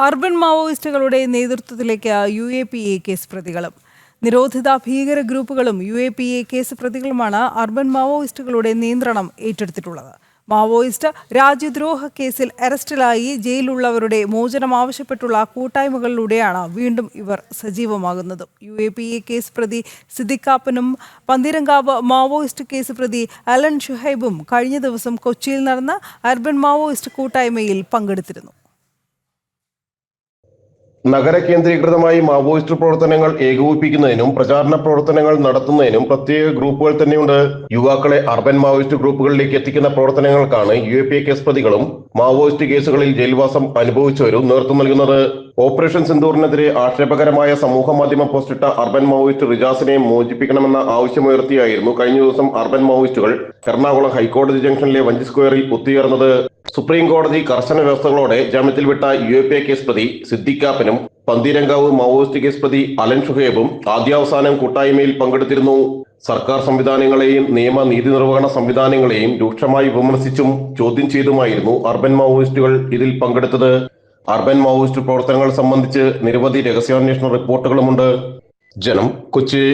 Urban മാവോയിസ്റ്റുകളുടെ നേതൃത്വത്തിലേക്ക് U A P A case പ്രതികളും. നിരോധിത ഭീകര ഗ്രൂപ്പുകളും U A P A case പ്രതികളുമാണ് urban മാവോയിസ്റ്റുകളുടെ നിയന്ത്രണം ഏറ്റെടുത്തിട്ടുള്ളത്. മാവോയിസ്റ്റ് രാജ്യദ്രോഹ കേസിൽ അറസ്റ്റിലായി ജയിലുള്ളവരുടെ മോചനം ആവശ്യപ്പെട്ടുള്ള കൂട്ടായ്മകളിലൂടെയാണ് വീണ്ടും ഇവർ സജീവമാകുന്നത്. U A P A case പ്രതി സിദ്ദിഖാപ്പനും പന്തീരങ്കാവ് മാവോയിസ്റ്റ് കേസ് പ്രതി അലൻ ഷുഹൈബും കഴിഞ്ഞ ദിവസം കൊച്ചിയിൽ നടന്ന അർബൻ മാവോയിസ്റ്റ് കൂട്ടായ്മയിൽ പങ്കെടുത്തിരുന്നു. നഗര കേന്ദ്രീകൃതമായി മാവോയിസ്റ്റ് പ്രവർത്തനങ്ങൾ ഏകോപിപ്പിക്കുന്നതിനും പ്രചാരണ പ്രവർത്തനങ്ങൾ നടത്തുന്നതിനും പ്രത്യേക ഗ്രൂപ്പുകൾ തന്നെയുണ്ട്. യുവാക്കളെ അർബൻ മാവോയിസ്റ്റ് ഗ്രൂപ്പുകളിലേക്ക് എത്തിക്കുന്ന പ്രവർത്തനങ്ങൾക്കാണ് യു എ പി കേസ് പ്രതികളും മാവോയിസ്റ്റ് കേസുകളിൽ ജയിൽവാസം അനുഭവിച്ചവരും നേതൃത്വം നൽകുന്നത്. ഓപ്പറേഷൻ സിന്ദൂറിനെതിരെ ആക്ഷേപകരമായ സമൂഹ മാധ്യമ പോസ്റ്റിട്ട അർബൻ മാവോയിസ്റ്റ് റിജാസിനെ മോചിപ്പിക്കണമെന്ന ആവശ്യമുയർത്തിയായിരുന്നു കഴിഞ്ഞ ദിവസം അർബൻ മാവോയിസ്റ്റുകൾ എറണാകുളം ഹൈക്കോടതി ജംഗ്ഷനിലെ വഞ്ചി സ്ക്വയറിൽ ഒത്തുചേർന്നത് സുപ്രീം കോടതി കർശന വ്യവസ്ഥകളോടെ ജാമ്യത്തിൽ വിട്ട യു പി എ കേസ് പ്രതി സിദ്ദിഖാപ്പനും പന്തീരങ്കാവ് മാവോയിസ്റ്റ് കേസ് പ്രതി അലൻ ഷുഹേബും ആദ്യാവസാനം കൂട്ടായ്മയിൽ പങ്കെടുത്തിരുന്നു. സർക്കാർ സംവിധാനങ്ങളെയും നിയമ നീതി നിർവഹണ സംവിധാനങ്ങളെയും രൂക്ഷമായി വിമർശിച്ചും ചോദ്യം ചെയ്തുമായിരുന്നു അർബൻ മാവോയിസ്റ്റുകൾ ഇതിൽ പങ്കെടുത്തത്. അർബൻ മാവോയിസ്റ്റ് പ്രവർത്തനങ്ങൾ സംബന്ധിച്ച് നിരവധി രഹസ്യാന്വേഷണ റിപ്പോർട്ടുകളുമുണ്ട്. ജനം കൊച്ചി.